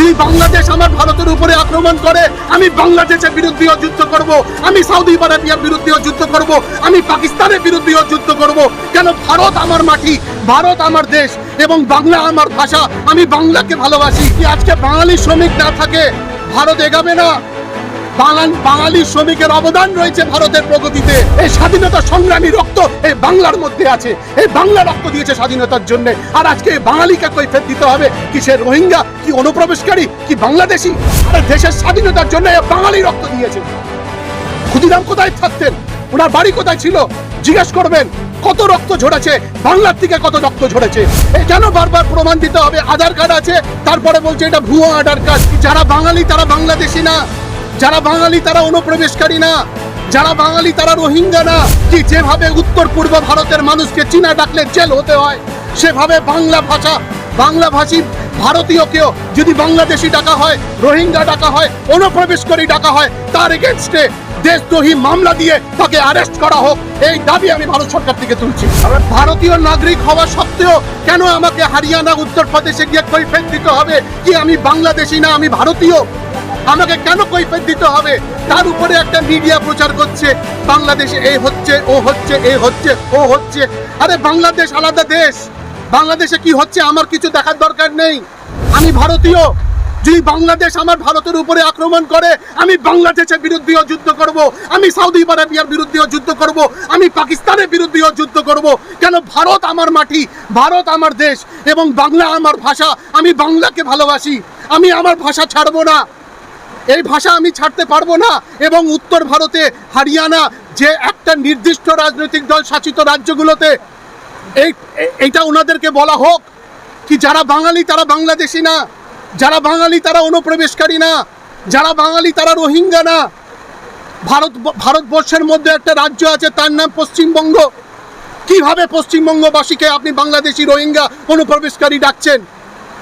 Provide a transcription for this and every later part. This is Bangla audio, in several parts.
যদি বাংলাদেশ আমার ভারতের উপরে আক্রমণ করে, আমি বাংলাদেশের বিরুদ্ধেও যুদ্ধ করব, আমি সৌদি আরবিয়ার বিরুদ্ধেও যুদ্ধ করব, আমি পাকিস্তানের বিরুদ্ধেও যুদ্ধ করব। কেন ভারত আমার মাটি, ভারত আমার দেশ এবং বাংলা আমার ভাষা, আমি বাংলাকে ভালোবাসি। আজকে বাঙালি শ্রমিক না থাকে? ভারত এগাবে না? বাঙাল শ্রমিকের অবদান রয়েছে ভারতের প্রগতিতে। এই স্বাধীনতা সংগ্রামী রক্ত এই বাংলার মধ্যে আছে। এই বাংলা রক্ত দিয়েছে স্বাধীনতার জন্য। আর আজকে এই বাঙালিকে কৈফেত দিতে হবে। কি সে রোহিঙ্গা? কি অনুপ্রবেশকারী? কি বাংলাদেশি? দেশের স্বাধীনতার জন্য বাঙালি রক্ত দিয়েছে। ক্ষুদিরাম কোথায় থাকতেন? ওনার বাড়ি কোথায় ছিল? জিজ্ঞেস করবেন, কত রক্ত ঝরেছে? বাংলার থেকে কত রক্ত ঝরেছে? কেন বারবার প্রমাণ দিতে হবে? আধার কার্ড আছে, তারপরে বলছে এটা ভুয়ো আধার কার্ড। যারা বাঙালি, তারা বাংলাদেশি না। যারা বাঙালি তারা অনুপ্রবেশকারী না, যারা বাঙালি তারা রোহিঙ্গা না। কি যেভাবে উত্তর পূর্ব ভারতের মানুষকে চীনা ডাকলে জেল হতে হয়, সেভাবে বাংলা ভাষা, বাংলা ভাষী ভারতীয় কেউ যদি বাংলাদেশি ডাকা হয়, রোহিঙ্গা ডাকা হয়, অনুপ্রবেশকারী ডাকা হয়, তার এগেনস্টে দেশদ্রোহী মামলা দিয়ে তাকে অ্যারেস্ট করা হোক, এই দাবি আমি ভারত সরকার থেকে তুলছি। ভারতীয় নাগরিক হওয়া সত্ত্বেও কেন আমাকে হারিয়ানা, উত্তরপ্রদেশে গিয়ে কৈফেত দিতে হবে? কি আমি বাংলাদেশি না, আমি ভারতীয়? আমাকে কেন কৈফেত দিতে হবে? তার উপরে একটা মিডিয়া প্রচার করছে, বাংলাদেশে এই হচ্ছে, ও হচ্ছে, এ হচ্ছে, ও হচ্ছে। আরে বাংলাদেশ আলাদা দেশ। বাংলাদেশে কি হচ্ছে আমার কিছু দেখার দরকার নেই। আমি ভারতীয়। যদি বাংলাদেশ আমার ভারতের উপরে আক্রমণ করে, আমি বাংলাদেশের বিরুদ্ধেও যুদ্ধ করব। আমি সৌদি আরবিয়ার বিরুদ্ধেও যুদ্ধ করব। আমি পাকিস্তানের বিরুদ্ধেও যুদ্ধ করব। কেন ভারত আমার মাটি, ভারত আমার দেশ এবং বাংলা আমার ভাষা। আমি বাংলাকে ভালোবাসি। আমি আমার ভাষা ছাড়বো না। এই ভাষা আমি ছাড়তে পারব না এবং উত্তর ভারতে, হরিয়ানা যে একটা নির্দিষ্ট রাজনৈতিক দল শাসিত রাজ্যগুলোতে, এই, এইটা ওনাদেরকে বলা হোক কি যারা বাঙালি তারা বাংলাদেশি না, যারা বাঙালি তারা অনুপ্রবেশকারী না, যারা বাঙালি তারা রোহিঙ্গা না। ভারত, ভারতবর্ষের মধ্যে একটা রাজ্য আছে, তার নাম পশ্চিমবঙ্গ। কীভাবে পশ্চিমবঙ্গবাসীকে আপনি বাংলাদেশি রোহিঙ্গা অনুপ্রবেশকারী ডাকছেন?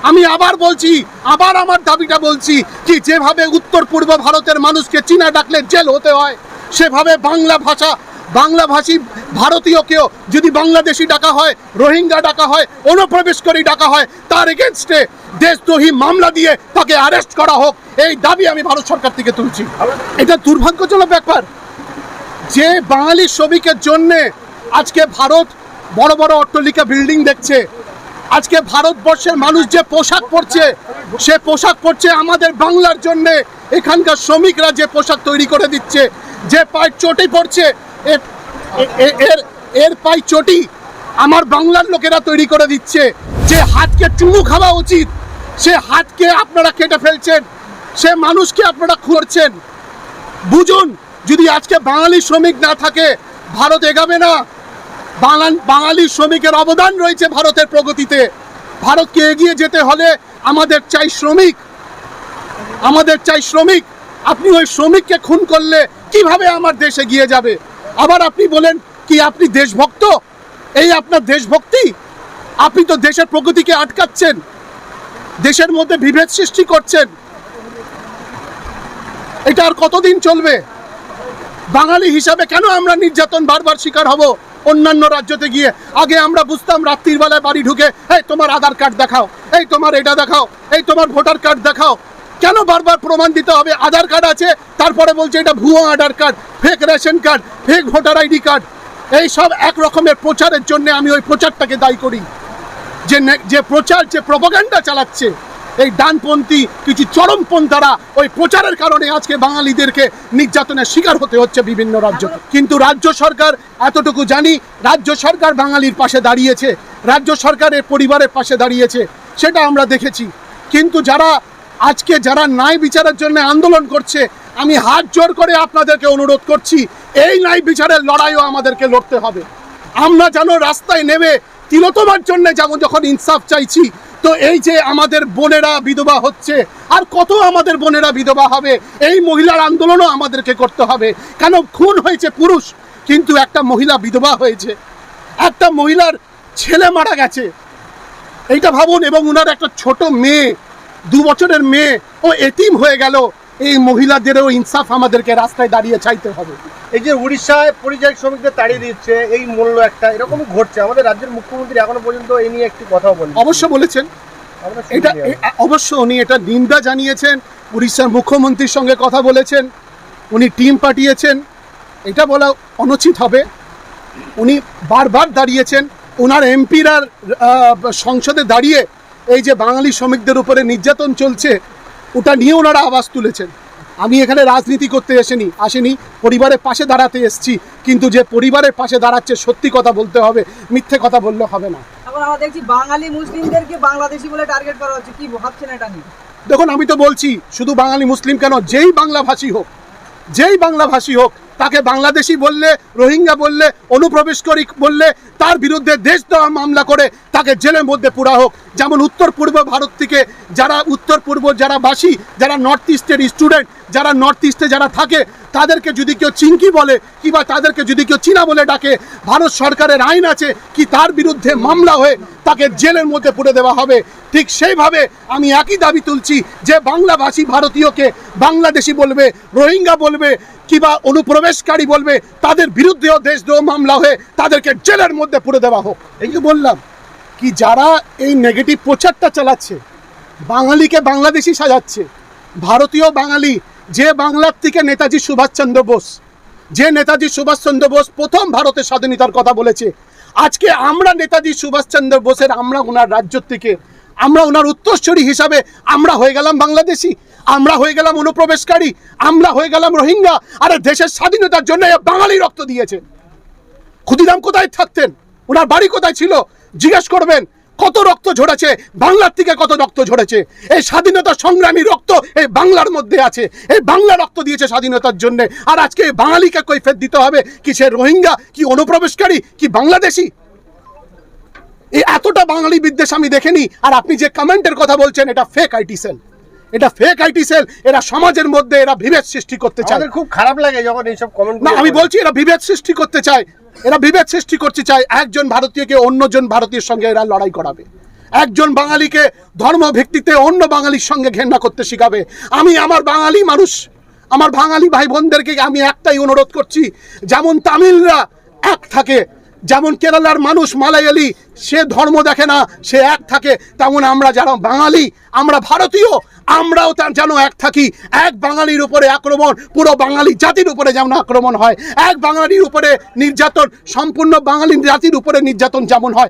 আমি আবার বলছি, আবার আমার দাবিটা বলছি কি যেভাবে উত্তর পূর্ব ভারতের মানুষকে চীনা ডাকলে জেল হতে হয়, সেভাবে বাংলা ভাষা, বাংলা ভাষী ভারতীয় কেউ যদি বাংলাদেশি ডাকা হয়, রোহিঙ্গা ডাকা হয়, অনুপ্রবেশকারী ডাকা হয়, তার এগেনস্টে দেশদ্রোহী মামলা দিয়ে তাকে অ্যারেস্ট করা হোক, এই দাবি আমি ভারত সরকার থেকে তুলছি। এটা দুর্ভাগ্যজনক ব্যাপার। যে বাঙালি শ্রমিকের জন্যে আজকে ভারত বড় বড় অট্টালিকা বিল্ডিং দেখছে আজকে ভারতবর্ষের মানুষ যে পোশাক পরছে, সে পোশাক পরছে আমাদের বাংলার জন্যে। এখানকার শ্রমিকরা যে পোশাক তৈরি করে দিচ্ছে, যে পায়ের চটি এ- এর এর পাই চটি আমার বাংলার লোকেরা তৈরি করে দিচ্ছে। যে হাতকে চুমু খাওয়া উচিত, সে হাতকে আপনারা কেটে ফেলছেন, সে মানুষকে আপনারা খুঁড়ছেন। বুঝুন, যদি আজকে বাঙালি শ্রমিক না থাকে, ভারত এগাবে না। বাঙাল শ্রমিকের অবদান রয়েছে ভারতের প্রগতিতে। ভারতকে এগিয়ে যেতে হলে আমাদের চাই শ্রমিক। আমাদের চাই শ্রমিক। আপনি ওই শ্রমিককে খুন করলে কীভাবে আমার দেশে এগিয়ে যাবে? আবার আপনি বলেন, কি আপনি দেশভক্ত? এই আপনার দেশভক্তি? আপনি তো দেশের প্রগতিকে আটকাচ্ছেন। দেশের মধ্যে বিভেদ সৃষ্টি করছেন। এটা আর কতদিন চলবে? বাঙালি হিসাবে কেন আমরা নির্যাতন বারবার শিকার হব? অন্যান্য রাজ্যতে গিয়ে আগে আমরা বুঝতাম রাত্রির বেলায় বাড়ি ঢুকে, এই তোমার আধার কার্ড দেখাও, এই তোমার এটা দেখাও, এই তোমার ভোটার কার্ড দেখাও। কেন বারবার প্রমাণ দিতে হবে? আধার কার্ড আছে, তারপরে বলছে এটা ভুয়ো Aadhaar card fake ration card fake voter ID card এই সব এক রকমের প্রচারের জন্য আমি ওই প্রচারটাকে দায়ী করি। যে যে প্রচার, যে প্রপাগান্ডা চালাচ্ছে এই ডানপন্থী, কিছু চরমপন্থারা ওই প্রচারের কারণে আজকে বাঙালিদেরকে নির্যাতনের শিকার হতে হচ্ছে বিভিন্ন রাজ্য। কিন্তু রাজ্য সরকার, এতটুকু জানি, রাজ্য সরকার বাঙালির পাশে দাঁড়িয়েছে, রাজ্য সরকারের পরিবারের পাশে দাঁড়িয়েছে, সেটা আমরা দেখেছি। কিন্তু যারা আজকে যারা ন্যায় বিচারের জন্য আন্দোলন করছে, আমি হাত জোর করে আপনাদেরকে অনুরোধ করছি, এই ন্যায় বিচারের লড়াইও আমাদেরকে লড়তে হবে। আমরা যেন রাস্তায় নেমে তিলোতমার জন্য যেমন যখন ইনসাফ চাইছি তো এই যে আমাদের বোনেরা বিধবা হচ্ছে, আর কত আমাদের বোনেরা বিধবা হবে? এই মহিলার আন্দোলনও আমাদেরকে করতে হবে। কেন খুন হয়েছে পুরুষ, কিন্তু একটা মহিলা বিধবা হয়েছে। একটা মহিলার ছেলে মারা গেছে। এইটা ভাবুন, এবং ওনার একটা ছোট মেয়ে, দু বছরের মেয়ে, ও এতিম হয়ে গেল। এই মহিলাদেরও ইনসাফ আমাদেরকে রাস্তায় দাঁড়িয়ে চাইতে হবে। এই যে উড়িষ্যায় পরিযায়ী শ্রমিকদের তাড়িয়ে দিচ্ছে এই মূল্য একটা এরকমই ঘটছে। আমাদের রাজ্যের মুখ্যমন্ত্রী এখনও পর্যন্ত এই নিয়ে একটি কথা বলেন অবশ্য বলেছেন। এটা অবশ্য উনি এটা নিন্দা জানিয়েছেন উড়িষ্যার মুখ্যমন্ত্রীর সঙ্গে কথা বলেছেন উনি টিম পাঠিয়েছেন এটা বলা অনুচিত হবে। উনি বারবার দাঁড়িয়েছেন ওনার এমপিরা সংসদে দাঁড়িয়ে এই যে বাঙালি শ্রমিকদের উপরে নির্যাতন চলছে ওটা নিয়ে ওনারা আওয়াজ তুলেছেন। আমি এখানে রাজনীতি করতে এসেনি আসেনি পরিবারের পাশে দাঁড়াতে এসেছি কিন্তু যে পরিবারের পাশে দাঁড়াচ্ছে সত্যি কথা বলতে হবে মিথ্যে কথা বললে হবে না। এখন আমরা দেখছি বাঙালি মুসলিমদেরকে বাংলাদেশি বলে টার্গেট করা হচ্ছে কি ভাবছেন এটা নিয়ে? দেখুন আমি তো বলছি শুধু বাঙালি মুসলিম কেন যেই বাংলাভাষী হোক যেই বাংলাভাষী হোক তাকে বাংলাদেশি বললে রোহিঙ্গা বললে অনুপ্রবেশকারী বললে তার বিরুদ্ধে দেশ দেওয়া মামলা করে তাকে জেলের মধ্যে পুরা হোক। যেমন উত্তর পূর্ব ভারত থেকে যারা উত্তর পূর্ব যারা বাসী, যারা নর্থ ইস্টের স্টুডেন্ট যারা নর্থ ইস্টে যারা থাকে, তাদেরকে যদি কেউ চিঙ্কি বলে, কিংবা তাদেরকে যদি কেউ চীনা বলে ডাকে, ভারত সরকারের আইন আছে কি তার বিরুদ্ধে মামলা হয়ে তাকে জেলের মধ্যে পুরে দেওয়া হবে? ঠিক সেইভাবে আমি একই দাবি তুলছি যে বাংলাভাষী ভারতীয়কে বাংলাদেশি বলবে, রোহিঙ্গা বলবে, কিংবা অনুপ্রবেশকারী বলবে, তাদের বিরুদ্ধেও দেশদ্রোহ মামলা হয়ে তাদেরকে জেলের মধ্যে পুরে দেওয়া হোক। এই বললাম কি যারা এই নেগেটিভ প্রচারটা চালাচ্ছে, বাঙালিকে বাংলাদেশি সাজাচ্ছে, ভারতীয় বাঙালি, যে বাংলার থেকে নেতাজি সুভাষচন্দ্র বোস, যে নেতাজি সুভাষচন্দ্র বোস প্রথম ভারতের স্বাধীনতার কথা বলেছে, আজকে আমরা নেতাজি সুভাষচন্দ্র বোসের, আমরা ওনার রাজ্য থেকে, আমরা ওনার উত্তরস্বরী হিসাবে আমরা হয়ে গেলাম বাংলাদেশি, আমরা হয়ে গেলাম অনুপ্রবেশকারী, আমরা হয়ে গেলাম রোহিঙ্গা, আরে দেশের স্বাধীনতার জন্য বাঙালি রক্ত দিয়েছে। ক্ষুদিরাম কোথায় থাকতেন? ওনার বাড়ি কোথায় ছিল? জিজ্ঞেস করবেন কত রক্ত ঝরেছে? বাংলার থেকে কত রক্ত ঝরেছে? এই স্বাধীনতা সংগ্রামী রক্ত এই বাংলার মধ্যে আছে। এই বাংলা রক্ত দিয়েছে স্বাধীনতার জন্য। আর আজকে এই বাঙালিকে কৈফেত দিতে হবে কি সে রোহিঙ্গা কি অনুপ্রবেশকারী কি বাংলাদেশি? এই এতটা বাঙালি বিদ্বেষ আমি দেখিনি। আর আপনি যে কমেন্টের কথা বলছেন এটা ফেক আইটি সেল এটা ফেক আইটি সেল এরা সমাজের মধ্যে এরা বিভেদ সৃষ্টি করতে চায়। খুব খারাপ লাগে যখন এইসব কমেন্ট না আমি বলছি এরা বিভেদ সৃষ্টি করতে চায়। এরা বিভেদ সৃষ্টি করতে চাই একজন ভারতীয়কে অন্যজন ভারতীয় সঙ্গে এরা লড়াই করাবে। একজন বাঙালিকে ধর্মভিত্তিতে অন্য বাঙালির সঙ্গে ঘেন্না করতে শিখাবে। আমি আমার বাঙালি মানুষ, আমার বাঙালি ভাই বোনদেরকে আমি একটাই অনুরোধ করছি, যেমন তামিলরা এক থাকে যেমন কেরালার মানুষ মালায়ালি সে ধর্ম দেখে না, সে এক থাকে, তেমন আমরা যারা বাঙালি, আমরা ভারতীয়, আমরাও তার যেন এক থাকি। এক বাঙালির উপরে আক্রমণ, পুরো বাঙালি জাতির উপরে যেমন আক্রমণ হয়, এক বাঙালির উপরে নির্যাতন, সম্পূর্ণ বাঙালি জাতির উপরে নির্যাতন যেমন হয়